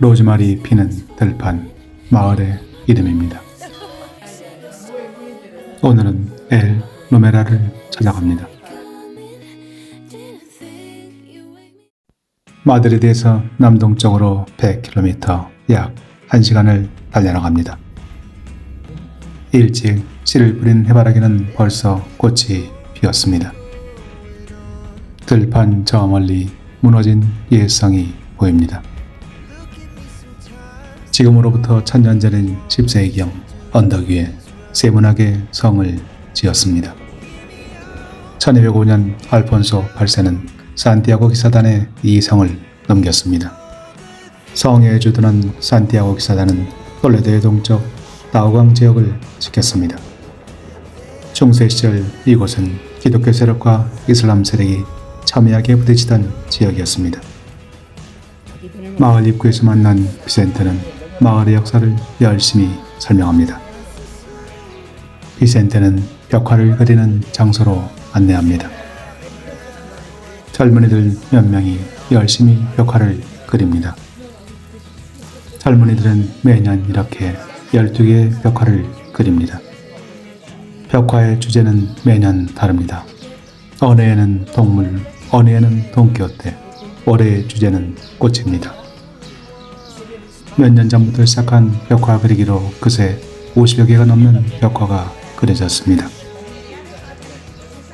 로즈마리 피는 들판 마을의 이름입니다. 오늘은 엘 노메라를 찾아갑니다. 마드리드에서 남동쪽으로 100km 약 1시간을 달려나갑니다. 일찍 씨를 뿌린 해바라기는 벌써 꽃이 피었습니다. 들판 저 멀리 무너진 예성이 보입니다. 지금으로부터 천년 전인 10세기경 언덕 위에 세문학의 성을 지었습니다. 1205년 알폰소 8세는 산티아고 기사단에 이 성을 넘겼습니다. 성에 주둔한 산티아고 기사단은 톨레도의 동쪽 다우강 지역을 지켰습니다. 중세 시절 이곳은 기독교 세력과 이슬람 세력이 첨예하게 부딪히던 지역이었습니다. 마을 입구에서 만난 비센트는 마을의 역사를 열심히 설명합니다. 비센트는 벽화를 그리는 장소로 안내합니다. 젊은이들 몇 명이 열심히 벽화를 그립니다. 젊은이들은 매년 이렇게 12개의 벽화를 그립니다. 벽화의 주제는 매년 다릅니다. 어느 해는 동물, 어느 해는 돈키호테, 올해의 주제는 꽃입니다. 몇 년 전부터 시작한 벽화 그리기로 그새 50여 개가 넘는 벽화가 그려졌습니다.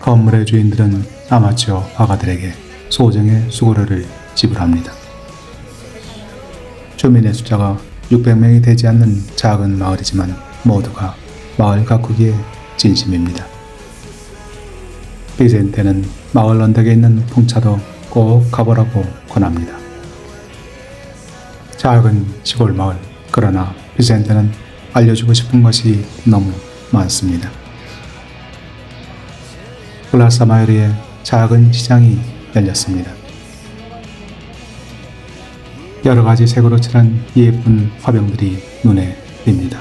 건물의 주인들은 아마추어 화가들에게 소정의 수고료를 지불합니다. 주민의 숫자가 600명이 되지 않는 작은 마을이지만 모두가 마을 가꾸기에 진심입니다. 비센테는 마을 언덕에 있는 풍차도 꼭 가보라고 권합니다. 작은 시골 마을, 그러나 비센테는 알려주고 싶은 것이 너무 많습니다. 플라사 마을에 작은 시장이 열렸습니다. 여러 가지 색으로 칠한 예쁜 화병들이 눈에 띕니다.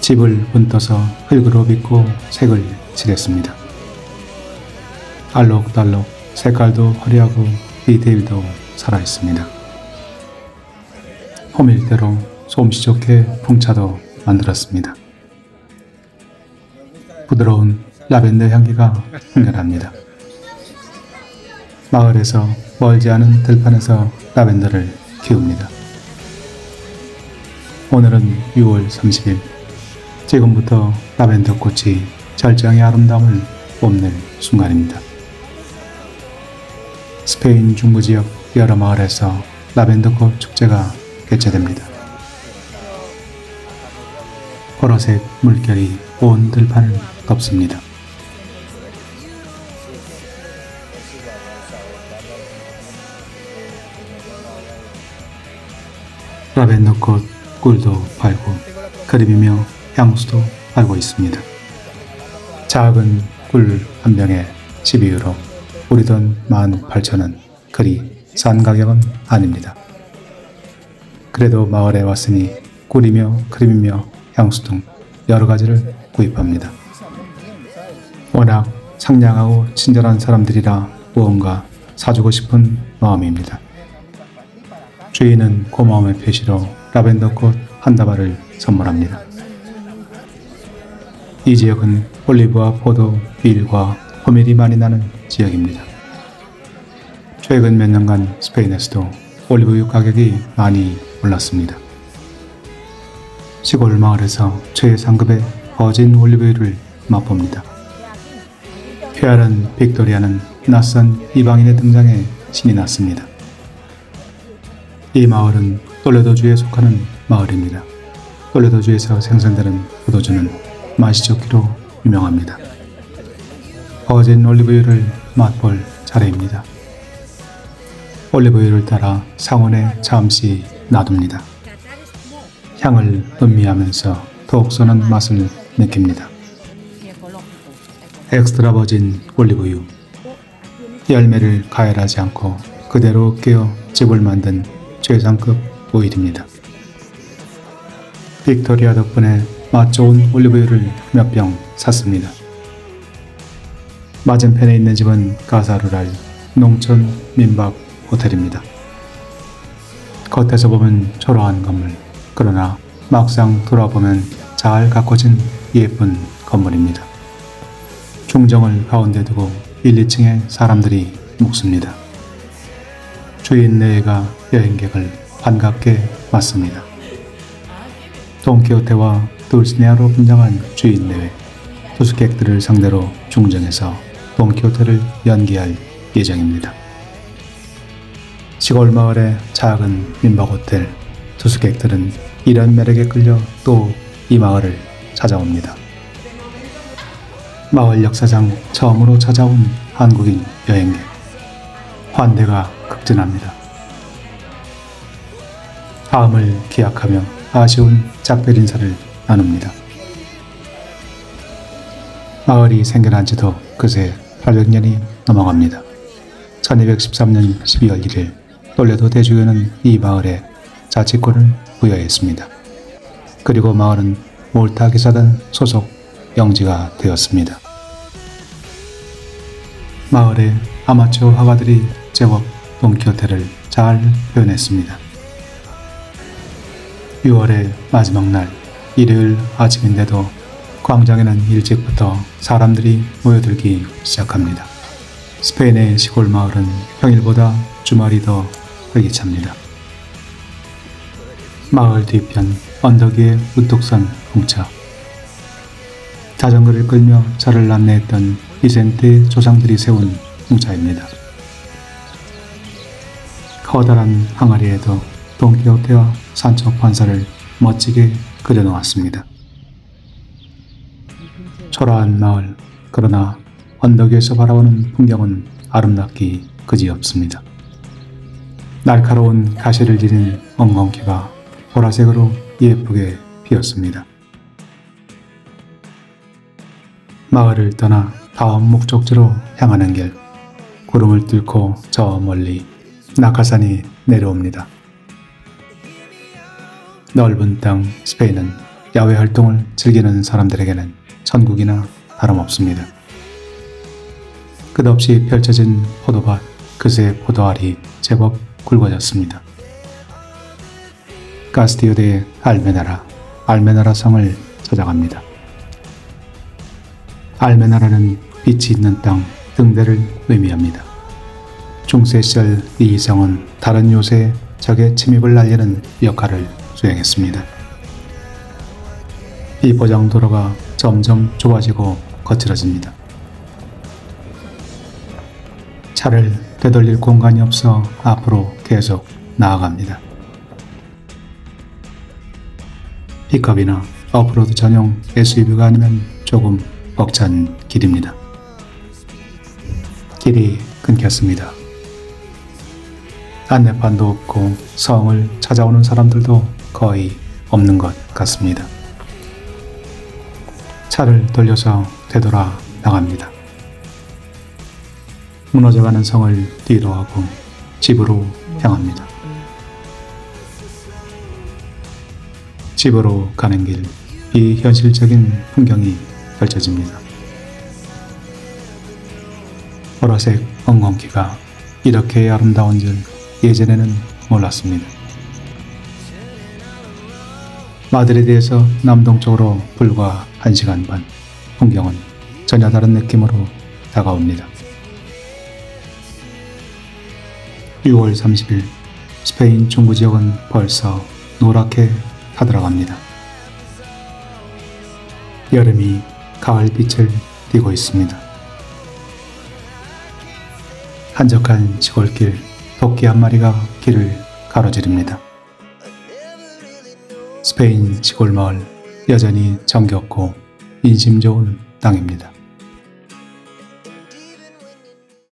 집을 bun떠서 흙으로 빚고 색을 칠했습니다. 알록달록 색깔도 화려하고 디테일도 살아있습니다. 호밀대로 솜씨 좋게 풍차도 만들었습니다. 부드러운 라벤더 향기가 흥연합니다. 마을에서 멀지 않은 들판에서 라벤더를 키웁니다. 오늘은 6월 30일. 지금부터 라벤더 꽃이 절정의 아름다움을 뽐낼 순간입니다. 스페인 중부 지역 여러 마을에서 라벤더 꽃 축제가 개최됩니다. 보라색 물결이 온 들판을 덮습니다. 라벤더 꽃 꿀도 팔고 그림이며 향수도 팔고 있습니다. 작은 꿀 한 병에 12유로, 우리 돈 18,000원, 그리 싼 가격은 아닙니다. 그래도 마을에 왔으니 꿀이며 크림이며 향수 등 여러 가지를 구입합니다. 워낙 상냥하고 친절한 사람들이라 무언가 사주고 싶은 마음입니다. 주인은 고마움의 표시로 라벤더 꽃 한 다발을 선물합니다. 이 지역은 올리브와 포도, 빌과 호밀이 많이 나는 지역입니다. 최근 몇 년간 스페인에서도 올리브유 가격이 많이 올랐습니다. 시골 마을에서 최상급의 버진 올리브유를 맛봅니다. 쾌활한 빅토리아는 낯선 이방인의 등장에 신이 났습니다. 이 마을은 톨레도주에 속하는 마을입니다. 톨레도주에서 생산되는 포도주는 맛이 좋기로 유명합니다. 버진 올리브유를 맛볼 차례입니다. 올리브유를 따라 상온에 잠시 놔둡니다. 향을 음미하면서 더욱 쏘는 맛을 느낍니다. 엑스트라 버진 올리브유 열매를 가열하지 않고 그대로 깨어 즙을 만든 최상급 오일입니다. 빅토리아 덕분에 맛 좋은 올리브유를 몇 병 샀습니다. 맞은편에 있는 집은 가사루랄 농촌 민박 호텔입니다. 겉에서 보면 초라한 건물, 그러나 막상 돌아보면 잘 가꿔진 예쁜 건물입니다. 중정을 가운데 두고 1, 2층에 사람들이 묵습니다. 주인 네가 여행객을 반갑게 맞습니다. 돈키호테와 돌시네아로 분장한 주인 내외 투숙객들을 상대로 중정에서 돈키호테를 연기할 예정입니다. 시골 마을의 작은 민박 호텔 투숙객들은 이런 매력에 끌려 또 이 마을을 찾아옵니다. 마을 역사상 처음으로 찾아온 한국인 여행객 환대가 극진합니다. 다음을 기약하며 아쉬운 작별 인사를 나눕니다. 마을이 생겨난 지도 그새 800년이 넘어갑니다. 1213년 12월 1일 돌려도 대주교는 이 마을에 자치권을 부여했습니다. 그리고 마을은 몰타 기사단 소속 영지가 되었습니다. 마을의 아마추어 화가들이 제법 돈키호테를 잘 표현했습니다. 6월의 마지막 날 일요일 아침인데도 광장에는 일찍부터 사람들이 모여들기 시작합니다. 스페인의 시골 마을은 평일보다 주말이 더 활기찹니다. 마을 뒤편 언덕 위의 우뚝선 홍차 자전거를 끌며 저를 안내했던 이센트 조상들이 세운 홍차입니다. 커다란 항아리에도 돈키호테와 산초 판사를 멋지게 그려 놓았습니다. 초라한 마을, 그러나 언덕 위에서 바라보는 풍경은 아름답기 그지없습니다. 날카로운 가시를 지닌 엉겅퀴가 보라색으로 예쁘게 피었습니다. 마을을 떠나 다음 목적지로 향하는 길, 구름을 뚫고 저 멀리 낙하산이 내려옵니다. 넓은 땅 스페인은 야외 활동을 즐기는 사람들에게는 천국이나 다름없습니다. 끝없이 펼쳐진 포도밭, 그새 포도알이 제법 굵어졌습니다. 카스티오드의 알메나라, 알메나라 성을 찾아갑니다. 알메나라는 빛이 있는 땅, 등대를 의미합니다. 중세 시절 이 성은 다른 요새의 적의 침입을 알리는 역할을 수행했습니다. 이 보장 도로가 점점 좁아지고 거칠어집니다. 차를 되돌릴 공간이 없어 앞으로 계속 나아갑니다. 픽업이나 오프로드 전용 SUV가 아니면 조금 벅찬 길입니다. 길이 끊겼습니다. 안내판도 없고 성을 찾아오는 사람들도 거의 없는 것 같습니다. 차를 돌려서 되돌아 나갑니다. 무너져가는 성을 뒤로 하고 집으로 향합니다. 집으로 가는 길, 비현실적인 풍경이 펼쳐집니다. 보라색 엉겅퀴가 이렇게 아름다운 줄 예전에는 몰랐습니다. 마드리드에서 남동쪽으로 불과 1시간 반, 풍경은 전혀 다른 느낌으로 다가옵니다. 6월 30일 스페인 중부 지역은 벌써 노랗게 타들어갑니다. 여름이 가을빛을 띠고 있습니다. 한적한 시골길 토끼 한 마리가 길을 가로지릅니다. 스페인 시골 마을 여전히 정겹고 인심 좋은 땅입니다.